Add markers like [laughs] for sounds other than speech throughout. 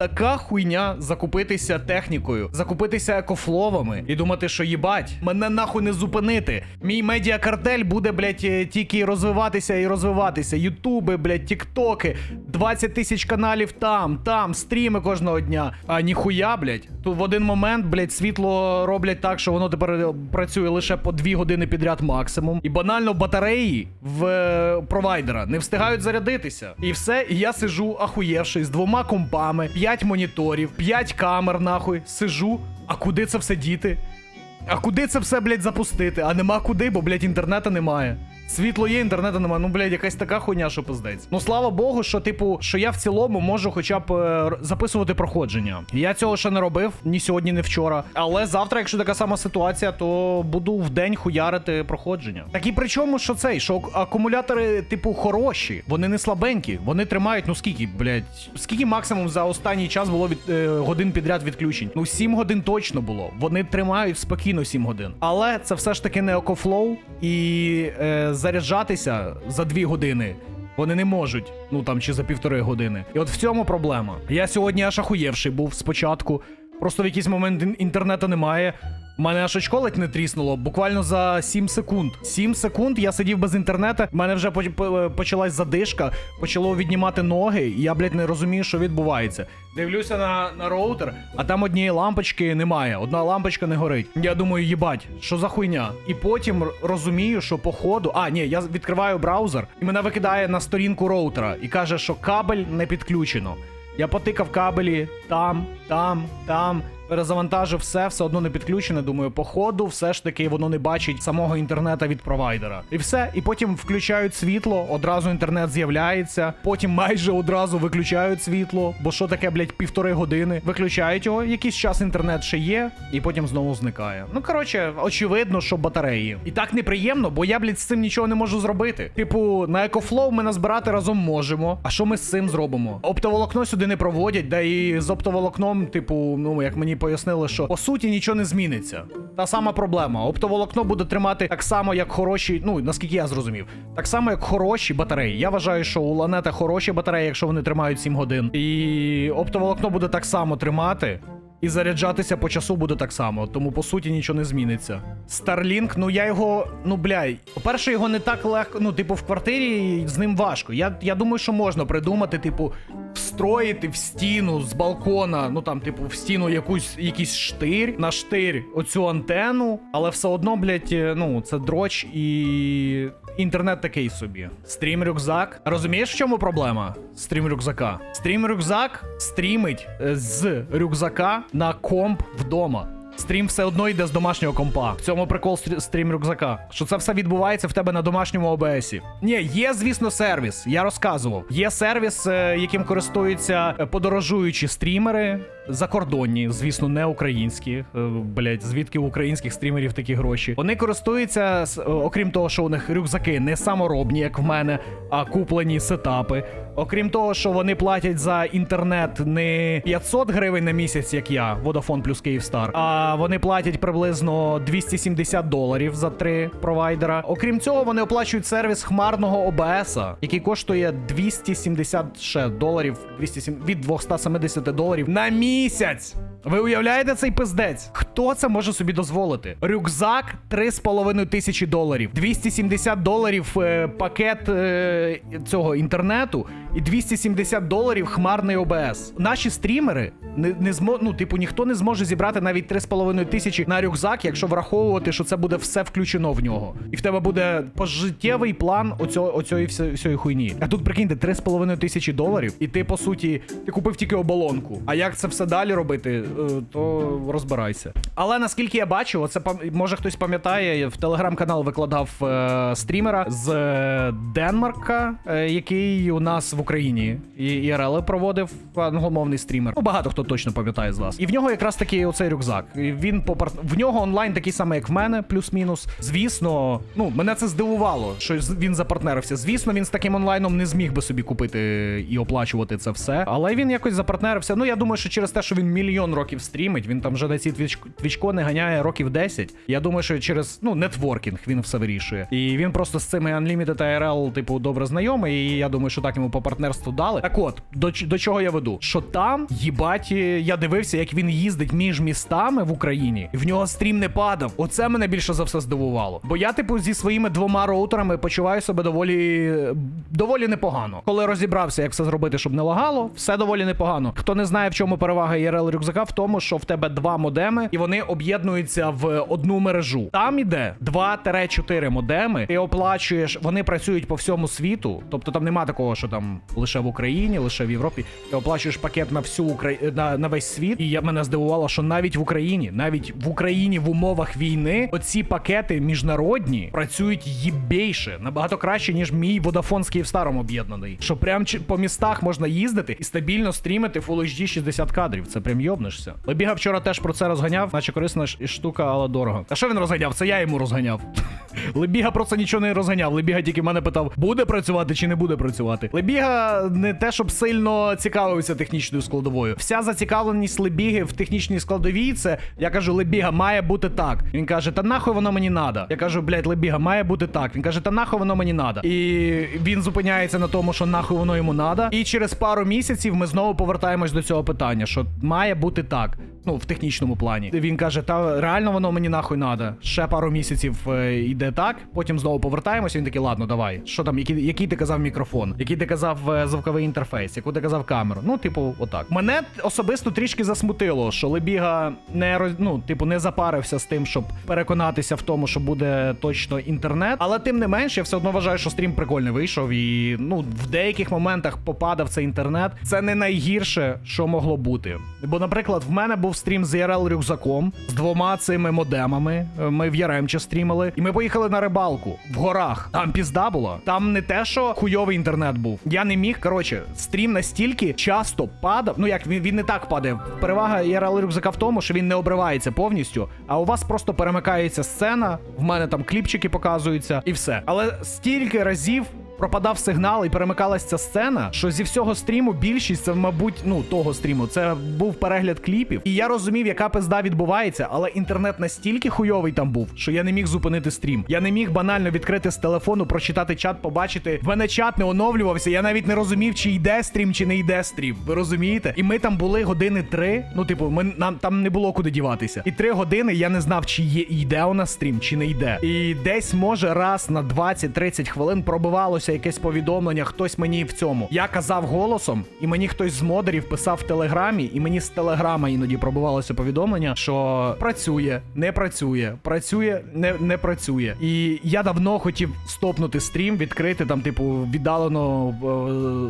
Така хуйня закупитися технікою, закупитися екофловами і думати, що їбать, мене нахуй не зупинити. Мій медіакартель буде, блядь, е, тільки розвиватися і розвиватися. Ютуби, блядь, тіктоки, 20 тисяч каналів там, там, стріми кожного дня. А ніхуя, блядь. Тут в один момент, блядь, світло роблять так, що воно тепер е, працює лише по 2 години підряд максимум. І банально батареї в е, провайдера не встигають зарядитися. І все, і я сижу, ахуєвши, з двома компами, 5 моніторів, 5 камер, нахуй, сижу. А куди це все діти? А куди це все, блядь, запустити? А нема куди, бо, блядь, інтернету немає. Світло є, інтернету немає. Ну, блядь, якась така хуйня, що пиздець. Ну, слава Богу, що, типу, що я в цілому можу хоча б е, записувати проходження. Я цього ще не робив, ні сьогодні, ні вчора. Але завтра, якщо така сама ситуація, то буду в день хуярити проходження. Так і причому, що цей, що акумулятори, типу, хороші, вони не слабенькі, вони тримають, ну скільки, блядь, скільки максимум за останній час було від е, годин підряд відключень? Ну, 7 годин точно було. Вони тримають спокійно 7 годин. Але це все ж таки не окофлоу і е, заряджатися за дві години. Вони не можуть, ну там чи за півтори години. І от в цьому проблема. Я сьогодні аж ахуєвший був спочатку. Просто в якийсь момент інтернету немає. У мене аж очко ледь не тріснуло, буквально за 7 секунд. 7 секунд я сидів без інтернету, в мене вже поч- почалась задишка, почало віднімати ноги, і я, блядь, не розумію, що відбувається. Дивлюся на, на роутер, а там однієї лампочки немає, одна лампочка не горить. Я думаю, їбать, що за хуйня? І потім розумію, що по ходу. А, ні, я відкриваю браузер, і мене викидає на сторінку роутера і каже, що кабель не підключено. Я потикав кабелі там, там, там. Перезавантажив все, все одно не підключене. Думаю, походу, все ж таки воно не бачить самого інтернета від провайдера. І все. І потім включають світло, одразу інтернет з'являється. Потім майже одразу виключають світло. Бо що таке, блядь, півтори години. Виключають його, якийсь час інтернет ще є, і потім знову зникає. Ну коротше, очевидно, що батареї. І так неприємно, бо я, блядь, з цим нічого не можу зробити. Типу, на екофлоу ми назбирати разом можемо. А що ми з цим зробимо? Оптоволокно сюди не проводять, да і з оптоволокном, типу, ну як мені пояснили, що по суті нічого не зміниться. Та сама проблема. Оптоволокно буде тримати так само, як хороші, ну наскільки я зрозумів, так само, як хороші батареї. Я вважаю, що у Ланета хороші батареї, якщо вони тримають 7 годин. І оптоволокно буде так само тримати. І заряджатися по часу буде так само, тому по суті нічого не зміниться. Starlink, ну я його, ну бляй, по-перше, його не так легко, ну, типу, в квартирі з ним важко. Я, я думаю, що можна придумати, типу, встроїти в стіну з балкона, ну там, типу, в стіну якусь якийсь штир, на штир оцю антенну, але все одно, блядь, е, ну, це дроч і. Інтернет такий собі. Стрім рюкзак. Розумієш, в чому проблема? Стрім рюкзака. Стрім рюкзак стрімить е, з рюкзака на комп вдома. Стрім все одно йде з домашнього компа. В цьому прикол стрі- стрім рюкзака. Що це все відбувається в тебе на домашньому ОБСі. Ні, є, звісно, сервіс. Я розказував. Є сервіс, е, яким користуються е, подорожуючі стрімери. Закордонні, звісно, не українські. Е, Блять, звідки у українських стрімерів такі гроші? Вони користуються, е, окрім того, що у них рюкзаки не саморобні, як в мене, а куплені сетапи. Окрім того, що вони платять за інтернет не 500 гривень на місяць, як я, Vodafone плюс Kyivstar, а вони платять приблизно 270 доларів за три провайдера. Окрім цього, вони оплачують сервіс хмарного ОБС, який коштує 270 ще доларів, 207, від 270 доларів на місяць. Ви уявляєте цей пиздець? Хто це може собі дозволити? Рюкзак 3,5 тисячі доларів, 270 доларів е, пакет е, цього інтернету і 270 доларів хмарний ОБС. Наші стрімери не, не змо, ну, типу, ніхто не зможе зібрати навіть 3,5 тисячі на рюкзак, якщо враховувати, що це буде все включено в нього. І в тебе буде пожиттєвий план оцього, оцьої всі- всієї хуйні. А тут прикиньте, 3,5 тисячі доларів, і ти, по суті, ти купив тільки оболонку. А як це все далі робити, е, то розбирайся. Але наскільки я бачу, оце може хтось пам'ятає, в телеграм-канал викладав е, стрімера з е, Денмарка, е, який у нас в Україні і ІРЛ проводив англомовний стрімер. Ну, багато хто точно пам'ятає з вас. І в нього якраз таки оцей рюкзак. І Він по в нього онлайн такий самий, як в мене, плюс-мінус. Звісно, ну мене це здивувало, що він запартнерився. Звісно, він з таким онлайном не зміг би собі купити і оплачувати це все. Але він якось запартнерився. Ну я думаю, що через те, що він мільйон років стрімить. Він там вже на ці твіч... твічко не ганяє років 10. Я думаю, що через ну нетворкінг він все вирішує. І він просто з цими Unlimited IRL, типу, добре знайомий. І я думаю, що так йому по партнерству дали. Так от, до, до чого я веду? Що там, їбать, е, я дивився, як він їздить між містами в Україні, і в нього стрім не падав. Оце мене більше за все здивувало. Бо я, типу, зі своїми двома роутерами почуваю себе доволі доволі непогано. Коли розібрався, як все зробити, щоб не лагало, все доволі непогано. Хто не знає, в чому перевага IRL рюкзака, в тому, що в тебе два модеми, і вони об'єднуються в одну мережу. Там іде 2-4 модеми. Ти оплачуєш, вони працюють по всьому світу. Тобто там нема такого, що там лише в Україні, лише в Європі. Ти оплачуєш пакет на всю Украї... на, на весь світ. І я мене здивувало, що навіть в Україні, навіть в Україні в умовах війни, оці пакети міжнародні працюють їбейше, набагато краще, ніж мій Vodafone з Київстаром об'єднаний. Що прям по містах можна їздити і стабільно стрімити Full HD 60 кадрів. Це прям йобнешся. Лебіга вчора теж про це розганяв, наче корисна штука, але дорого. А що він розганяв? Це я йому розганяв. [laughs] Лебіга про це нічого не розганяв. Лебіга тільки мене питав, буде працювати чи не буде працювати. Лебіга не те, щоб сильно цікавився технічною складовою. Вся зацікавленість Лебіги в технічній складовій це я кажу, Лебіга має бути так. Він каже, та нахуй воно мені надо. Я кажу, блядь, Лебіга має бути так. Він каже, та нахуй воно мені надо. І він зупиняється на тому, що нахуй воно йому надо. І через пару місяців ми знову повертаємось до цього питання, що має бути так. Ну, в технічному плані. Він каже, та реально воно мені нахуй надо. Ще пару місяців е, йде так, потім знову повертаємося. Він такий, ладно, давай. Що там, який, який ти казав мікрофон, який ти казав е, звуковий інтерфейс, яку ти казав камеру. Ну, типу, отак. Мене особисто трішки засмутило, що Лебіга не роз... ну, типу, не запарився з тим, щоб переконатися в тому, що буде точно інтернет. Але тим не менш, я все одно вважаю, що стрім прикольний вийшов. І ну, в деяких моментах попадав цей інтернет. Це не найгірше, що могло бути. Бо, наприклад, в мене був стрім з IRL рюкзаком з двома цими модемами. Е, Ми в Яремче стрімили, і ми поїхали на рибалку в горах. Там пізда була. Там не те, що хуйовий інтернет був. Я не міг. Коротше, стрім настільки часто падав. Ну як він, він не так падає. Перевага IRL рюкзака в тому, що він не обривається повністю, а у вас просто перемикається сцена. В мене там кліпчики показуються, і все. Але стільки разів пропадав сигнал і перемикалась ця сцена, що зі всього стріму більшість це, мабуть, ну того стріму, це був перегляд кліпів. І я розумів, яка пизда відбувається, але інтернет настільки хуйовий там був, що я не міг зупинити стрім. Я не міг банально відкрити з телефону, прочитати чат, побачити. В мене чат не оновлювався. Я навіть не розумів, чи йде стрім, чи не йде стрім. Ви розумієте? І ми там були години три. Ну, типу, ми нам там не було куди діватися. І три години я не знав, чи є йде у нас стрім, чи не йде. І десь може раз на 20-30 хвилин пробивалося якесь повідомлення, хтось мені в цьому. Я казав голосом, і мені хтось з модерів писав в телеграмі, і мені з телеграма іноді пробивалося повідомлення, що працює, не працює, працює, не, не працює. І я давно хотів стопнути стрім, відкрити там, типу, віддалено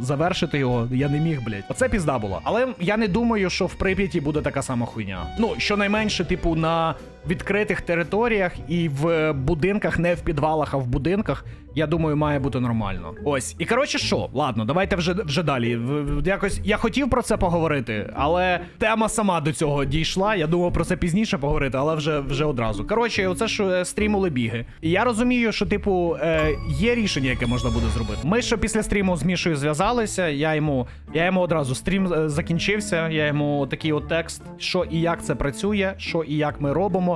е, завершити його. Я не міг, блядь. Оце пізда була. Але я не думаю, що в Прип'яті буде така сама хуйня. Ну, щонайменше, типу, на відкритих територіях і в будинках, не в підвалах, а в будинках. Я думаю, має бути нормально. Ось. І коротше, що? Ладно, давайте вже вже далі. Якось я хотів про це поговорити, але тема сама до цього дійшла. Я думав про це пізніше поговорити, але вже вже одразу. Коротше, оце ж е, стріму біги. І я розумію, що, типу, е, є рішення, яке можна буде зробити. Ми ще після стріму з Мішою зв'язалися. Я йому, я йому одразу стрім е, закінчився. Я йому такий от текст, що і як це працює, що і як ми робимо,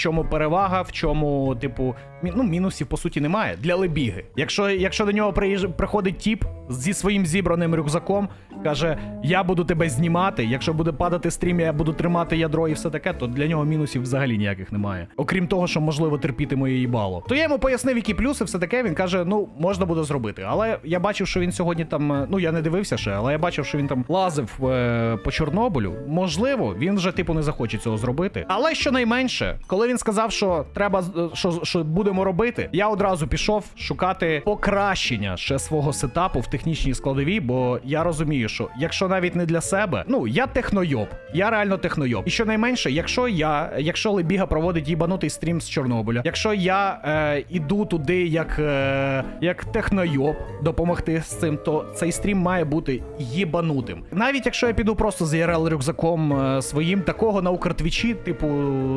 чому перевага, в чому, типу, ну, мінусів по суті немає для лебіги. Якщо, якщо до нього приїж... приходить тіп зі своїм зібраним рюкзаком, каже: Я буду тебе знімати. Якщо буде падати стрім, я буду тримати ядро і все таке, то для нього мінусів взагалі ніяких немає. Окрім того, що можливо терпіти моє їбало. То я йому пояснив, які плюси, все таке. Він каже: ну можна буде зробити. Але я бачив, що він сьогодні там. е, Ну я не дивився ще, але я бачив, що він там лазив е, по Чорнобилю. Можливо, він вже типу не захоче цього зробити. Але щонайменше, коли він сказав, що треба е, що, що будемо робити, я одразу пішов шукати покращення ще свого сетапу в технічній складовій, бо я розумію, що якщо навіть не для себе, ну я технойоб, я реально технойоб. І щонайменше, якщо я, якщо Лебіга проводить їбанутий стрім з Чорнобиля, якщо я е, іду туди як, е, як технойоб допомогти з цим, то цей стрім має бути їбанутим. Навіть якщо я піду просто з IRL рюкзаком е, своїм, такого на Укртвічі, типу,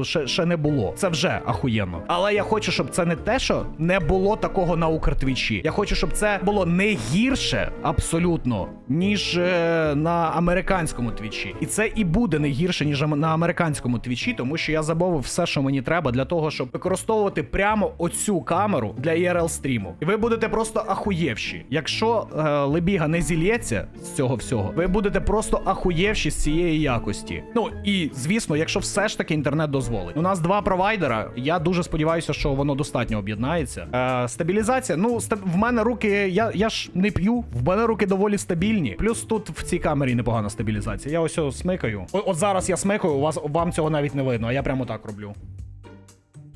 ще, ще не було. Було. Це вже ахуєнно. Але я хочу, щоб це не те, що не було такого на Укртвічі. Я хочу, щоб це було не гірше абсолютно, ніж е, на американському твічі. І це і буде не гірше, ніж на американському твічі, тому що я замовив все, що мені треба для того, щоб використовувати прямо оцю камеру для IRL стріму. І ви будете просто ахуєвші. Якщо е, Лебіга не зільється з цього всього, ви будете просто ахуєвші з цієї якості. Ну і звісно, якщо все ж таки інтернет дозволить. У нас два провайдера. Я дуже сподіваюся, що воно достатньо об'єднається. Е, стабілізація. Ну, ста- в мене руки, я, я ж не п'ю. В мене руки доволі стабільні. Плюс тут в цій камері непогана стабілізація. Я ось ось смикаю. О- от зараз я смикаю, у вас вам цього навіть не видно, а я прямо так роблю.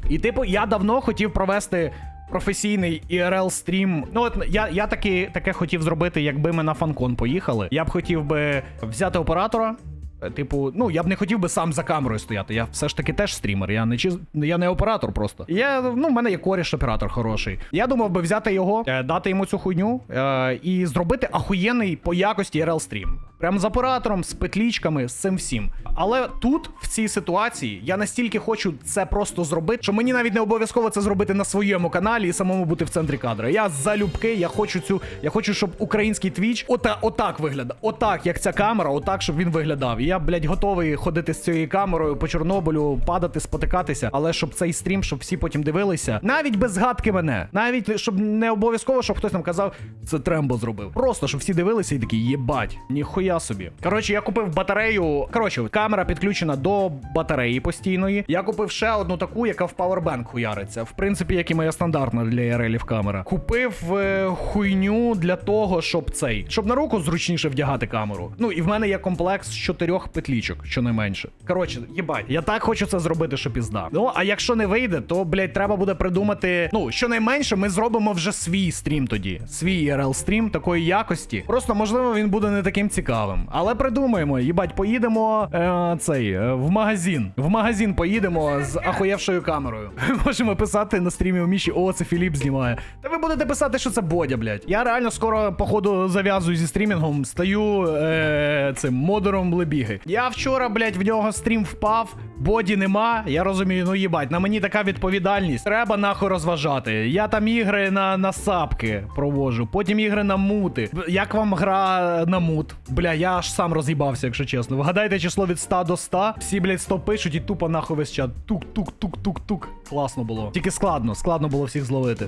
І типу, я давно хотів провести професійний IRL стрім. Ну, от я, я таки, таке хотів зробити, якби ми на фанкон поїхали. Я б хотів би взяти оператора. Е, Типу, ну я б не хотів би сам за камерою стояти. Я все ж таки теж стрімер. Я не чи я не оператор просто. Я ну, в мене є коріш оператор хороший. Я думав би взяти його, е, дати йому цю хуйню е, і зробити ахуєнний по якості IRL стрім. Прям з оператором, з петлічками, з цим всім. Але тут, в цій ситуації, я настільки хочу це просто зробити, що мені навіть не обов'язково це зробити на своєму каналі і самому бути в центрі кадра. Я залюбки, я хочу цю, я хочу, щоб український твіч ота, отак виглядав. Отак, як ця камера, отак, щоб він виглядав. Я, блядь, готовий ходити з цією камерою по Чорнобилю, падати, спотикатися. Але щоб цей стрім, щоб всі потім дивилися, навіть без згадки мене, навіть щоб не обов'язково, щоб хтось нам казав, це Трембо зробив. Просто щоб всі дивилися і такі, єбать, ніхуя собі. Коротше, я купив батарею. Коротше, камера підключена до батареї постійної. Я купив ще одну таку, яка в Powerbank хуяриться. В принципі, як і моя стандартна для ЄРЛів камера. Купив е, хуйню для того, щоб цей, щоб на руку зручніше вдягати камеру. Ну і в мене є комплекс з чотирьох петлічок, щонайменше. Коротше, їбать, я так хочу це зробити, що пізда. Ну а якщо не вийде, то блядь, треба буде придумати. Ну, щонайменше, ми зробимо вже свій стрім тоді. Свій IRL стрім такої якості. Просто можливо він буде не таким цікавим. Але придумаємо, їбать, поїдемо е, цей е, в магазин. В магазин поїдемо з ахуєвшою камерою. [laughs] Можемо писати на стрімі у Міші, о, це Філіп знімає. Та ви будете писати, що це Бодя, блядь. Я реально скоро, походу, зав'язую зі стрімінгом, стаю е, цим модером Лебіги. Я вчора, блядь, в нього стрім впав, боді нема. Я розумію, ну їбать, на мені така відповідальність. Треба нахуй розважати. Я там ігри на, на сапки провожу, потім ігри на мути. Як вам гра на мут? Бля, я аж сам роз'їбався, якщо чесно. Вгадайте число від 100 до 100. Всі, блядь, 100 пишуть і тупо нахуй весь чат. Тук-тук-тук-тук-тук. Класно було. Тільки складно, складно було всіх зловити.